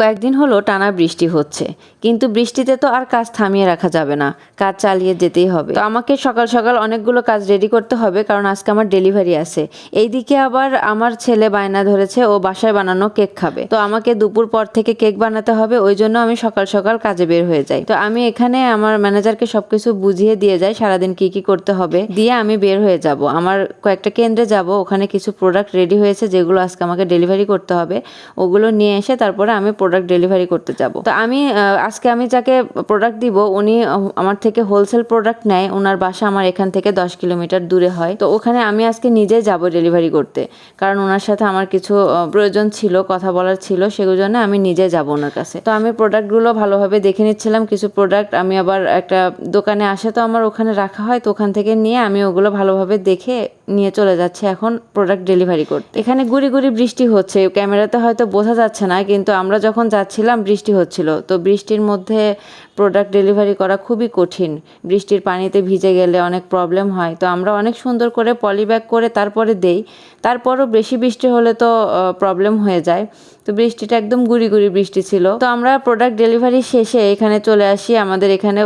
কয়েকদিন হলো টানা বৃষ্টি হচ্ছে, কিন্তু বৃষ্টিতে তো আর কাজ থামিয়ে রাখা যাবে না, কাজ চালিয়ে যেতেই হবে। তো আমাকে সকাল সকাল অনেকগুলো কাজ রেডি করতে হবে, কারণ আজকে আমার ডেলিভারি আছে। এইদিকে আবার আমার ছেলে বায়না ধরেছে, ও বাসায় বানানো কেক খাবে। তো আমাকে দুপুর পর থেকে কেক বানাতে হবে, ওই জন্য আমি সকাল সকাল কাজে বের হয়ে যাই। তো আমি এখানে আমার ম্যানেজারকে সবকিছু বুঝিয়ে দিয়ে যাই, সারাদিন কি কি করতে হবে। দিয়ে আমি বের হয়ে যাব। আমার কয়েকটা কেন্দ্রে যাব, ওখানে কিছু প্রোডাক্ট রেডি হয়েছে, যেগুলো আজকে আমাকে ডেলিভারি করতে হবে, ওগুলো নিয়ে এসে তারপরে আমি প্রোডাক্ট ডেলিভারি করতে যাব। তো আমি আজকে আমি যাকে প্রোডাক্ট দিব, উনি আমার থেকে হোলসেল প্রোডাক্ট নেয়। ওনার বাসা আমার এখান থেকে দশ কিলোমিটার দূরে হয়। তো ওখানে আমি আজকে নিজে যাব ডেলিভারি করতে। কারণ ওনার সাথে আমার কিছু প্রয়োজন ছিল, কথা বলার ছিল সেগুলো আমি নিজে যাব ওনার কাছে। তো আমি প্রোডাক্টগুলো ভালোভাবে দেখে নিচ্ছিলাম, কিছু প্রোডাক্ট আমি আবার একটা দোকানে আসে তো আমার ওখানে রাখা হয়, তো ওখান থেকে নিয়ে আমি ওগুলো ভালোভাবে দেখে নিয়ে চলে যাচ্ছে এখন প্রোডাক্ট ডেলিভারি করতে। এখানে গুড়ি গুড়ি বৃষ্টি হচ্ছে, ক্যামেরাতে হয়তো বোঝা যাচ্ছে না, কিন্তু আমরা যখন যাচ্ছিলাম বৃষ্টি হচ্ছিল। তো বৃষ্টির মধ্যে প্রোডাক্ট ডেলিভারি করা খুবই কঠিন। বৃষ্টির পানিতে ভিজে গেলে অনেক প্রবলেম হয়। তো আমরা অনেক সুন্দর করে পলিব্যাগ করে তারপরে দেই। তারপরও বেশি বৃষ্টি হলে তো প্রবলেম হয়ে যায়। তো বৃষ্টিটা একদম গুড়ি গুড়ি বৃষ্টি ছিল। তো আমরা প্রোডাক্ট ডেলিভারি শেষে এখানে চলে আসি আমাদের এখানে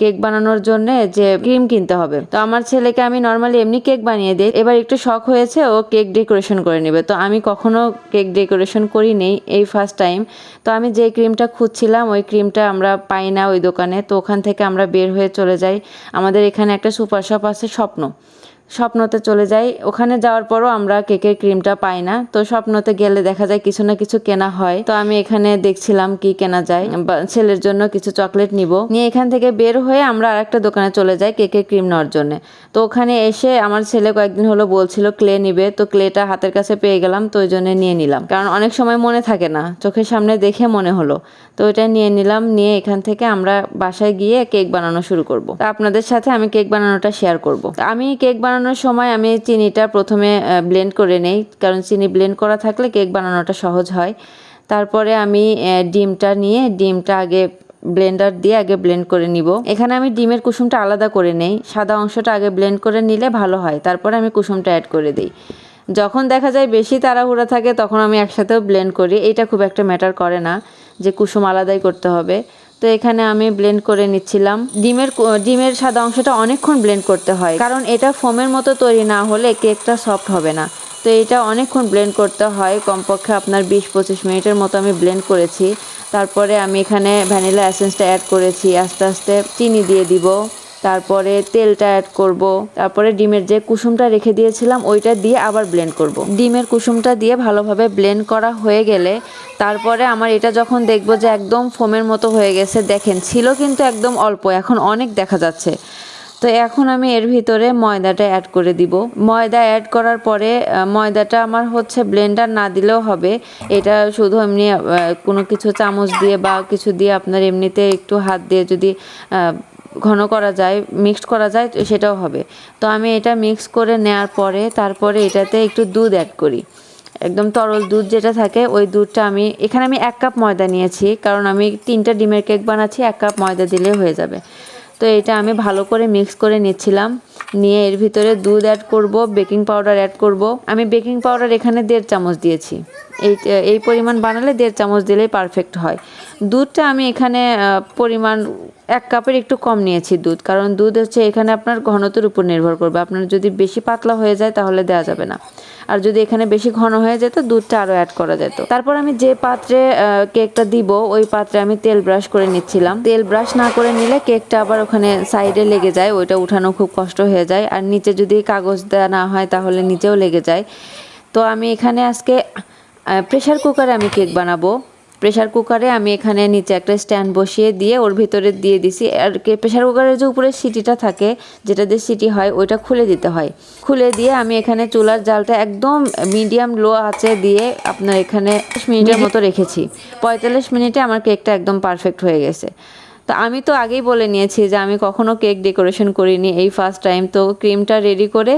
কেক বানানোর জন্য যে ক্রিম কিনতে হবে। তো আমার ছেলেকে আমি নর্মালি এমনি কেক বানিয়ে দিই। এবার একটু শখ হয়েছে, ও কেক ডেকোরেশন করে নেবে। তো আমি কখনো কেক ডেকোরেশন করি নেই এই ফার্স্ট টাইম তো আমি যে ক্রিমটা খুঁজছিলাম, ওই ক্রিমটা আমরা পাই না, ওই দোকানে। তো ওখান থেকে আমরা বের হয়ে চলে যাই। আমাদের এখানে একটা সুপার শপ আছে স্বপ্ন। স্বপ্নতে চলে যাই। ওখানে যাওয়ার পরও আমরা কেকের ক্রিমটা পাই না। তো স্বপ্নতে গেলে দেখা যায় কিছু না কিছু কেনা হয়। তো আমি এখানে দেখছিলাম কি কেনা যায়। ছেলের জন্য কিছু চকলেট নিব। নিয়ে এখান থেকে বের হয়ে আমরা আরেকটা দোকানে চলে যাই কেকের ক্রিম নেওয়ার জন্য। তো ওখানে এসে আমার ছেলে কয়েকদিন হলো বলছিল ক্লে নিবে। তো ক্লেটা হাতের কাছে পেয়ে গেলাম। তো ওই জন্য নিয়ে নিলাম। কারণ অনেক সময় মনে থাকে না। চোখের সামনে দেখে মনে হলো। তো ওইটা নিয়ে নিলাম। নিয়ে এখান থেকে আমরা বাসায় গিয়ে কেক বানানো শুরু করব। তো আপনাদের সাথে আমি কেক বানানোটা শেয়ার করব। আমি কেক বানানোর সময় আমি চিনিটা প্রথমে ব্লেন্ড করে নেই। কারণ চিনি ব্লেন্ড করা থাকলে কেক বানানোটা সহজ হয়। তারপরে আমি ডিমটা নিয়ে, ডিমটা আগে ব্লেন্ডার দিয়ে আগে ব্লেন্ড করে নিব। এখানে আমি ডিমের কুসুমটা আলাদা করে নেই। সাদা অংশটা আগে ব্লেন্ড করে নিলে ভালো হয়। তারপরে আমি কুসুমটা অ্যাড করে দিই। যখন দেখা যায় বেশি তাড়াহুড়া থাকে, তখন আমি একসাথেও ব্লেন্ড করি। এটা খুব একটা ম্যাটার করে না যে কুসুম আলাদাই করতে হবে। তো এখানে আমি ব্লেন্ড করে নিচ্ছিলাম। ডিমের ডিমের সাদা অংশটা অনেকক্ষণ ব্লেন্ড করতে হয়। কারণ এটা ফোমের মতো তৈরি না হলে কেকটা সফট হবে না। তো এটা অনেকক্ষণ ব্লেন্ড করতে হয়। কমপক্ষে আপনার বিশ পঁচিশ মিনিটের মতো আমি ব্লেন্ড করেছি। তারপরে আমি এখানে ভ্যানিলা অ্যাসেন্সটা অ্যাড করেছি। আস্তে আস্তে চিনি দিয়ে দিব। তারপরে তেলটা অ্যাড করব। তারপরে ডিমের যে কুসুমটা রেখে দিয়েছিলাম, ওইটা দিয়ে আবার ব্লেন্ড করব। ডিমের কুসুমটা দিয়ে ভালোভাবে ব্লেন্ড করা হয়ে গেলে তারপরে আমার এটা যখন দেখব যে একদম ফোমের মতো হয়ে গেছে, দেখেন ছিল কিন্তু একদম অল্প, এখন অনেক দেখা যাচ্ছে। তো এখন আমি এর ভিতরে ময়দাটা অ্যাড করে দিব। ময়দা অ্যাড করার পরে ময়দাটা আমার হচ্ছে ব্লেন্ডার না দিলেও হবে। এটা শুধু এমনি কোনো কিছু চামচ দিয়ে বা কিছু দিয়ে আপনার এমনিতে একটু হাত দিয়ে যদি ঘন করা যায় মিক্সড করা যায় সেটাও হবে। তো আমি এটা মিক্স করে নেয়ার পরে, তারপরে এটাতে একটু দুধ অ্যাড করি। একদম তরল দুধ যেটা থাকে, ওই দুধটা আমি, এখানে আমি এক কাপ ময়দা নিয়েছি, কারণ আমি তিনটা ডিমের কেক বানাচ্ছি, এক কাপ ময়দা দিলে হয়ে যাবে। তো এটা আমি ভালো করে মিক্স করে নিচ্ছিলাম। নিয়ে এর ভিতরে দুধ অ্যাড করব বেকিং পাউডার অ্যাড করব। আমি বেকিং পাউডার এখানে দেড় চামচ দিয়েছি। এই এই পরিমাণ বানালে দেড় চামচ দিলেই পারফেক্ট হয়। দুধটা আমি এখানে পরিমাণ এক কাপের একটু কম নিয়েছি দুধ। কারণ দুধ হচ্ছে এখানে আপনার ঘনত্বের উপর নির্ভর করবে। আপনার যদি বেশি পাতলা হয়ে যায় তাহলে দেওয়া যাবে না। আর যদি এখানে বেশি ঘন হয়ে যেত, দুধটা আরও অ্যাড করা যেত। তারপর আমি যে পাত্রে কেকটা দিব, ওই পাত্রে আমি তেল ব্রাশ করে নিচ্ছিলাম। তেল ব্রাশ না করে নিলে কেকটা আবার ওখানে সাইডে লেগে যায়, ওইটা উঠানো খুব কষ্ট হয়ে যায়। আর নিচে যদি কাগজ দেওয়া না হয়, তাহলে নিচেও লেগে যায়। তো আমি এখানে আজকে প্রেশার কুকারে আমি কেক বানাবো। প্রেশার কুকারে আমি এখানে নিচে একটা স্ট্যান্ড বসিয়ে দিয়ে ওর ভিতরে দিয়ে দিছি। আর প্রেশার কুকারের যে উপরে সিটিটা থাকে, যেটা দিয়ে সিটি হয়, ওইটা খুলে দিতে হয়। খুলে দিয়ে আমি এখানে চুলার জালটা একদম মিডিয়াম লো আছে দিয়ে আপনার এখানে মিনিটের মতো রেখেছি। পঁয়তাল্লিশ মিনিটে আমার কেকটা একদম পারফেক্ট হয়ে গেছে। তো আমি তো আগেই বলে নিয়েছি যে আমি কখনো কেক ডেকোরেশন করিনি। এই ফার্স্ট টাইম তো ক্রিমটা রেডি করে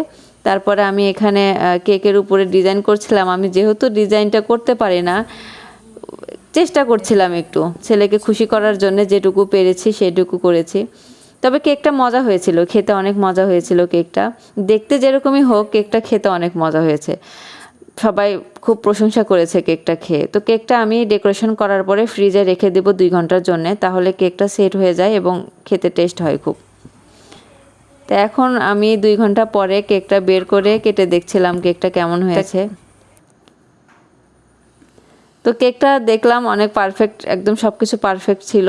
তারপরে আমি এখানে কেকের উপরে ডিজাইন করছিলাম। আমি যেহেতু ডিজাইনটা করতে পারি না চেষ্টা করছিলাম একটু। ছেলেকে খুশি করার জন্য যেটুকু পেরেছি সেটুকু করেছি। তবে কেকটা মজা হয়েছিল, খেতে অনেক মজা হয়েছিল কেকটা। দেখতে যেরকমই হোক, কেকটা খেতে অনেক মজা হয়েছে। সবাই খুব প্রশংসা করেছে কেকটা খেয়ে। তো কেকটা আমি ডেকোরেশন করার পরে ফ্রিজে রেখে দেবো দুই ঘণ্টার জন্য, তাহলে কেকটা সেট হয়ে যায় এবং খেতে টেস্ট হয় খুব। তো এখন আমি দুই ঘণ্টা পরে কেকটা বের করে কেটে দেখছিলাম কেকটা কেমন হয়েছে। তো কেকটা দেখলাম অনেক পারফেক্ট একদম সব কিছু পারফেক্ট ছিল।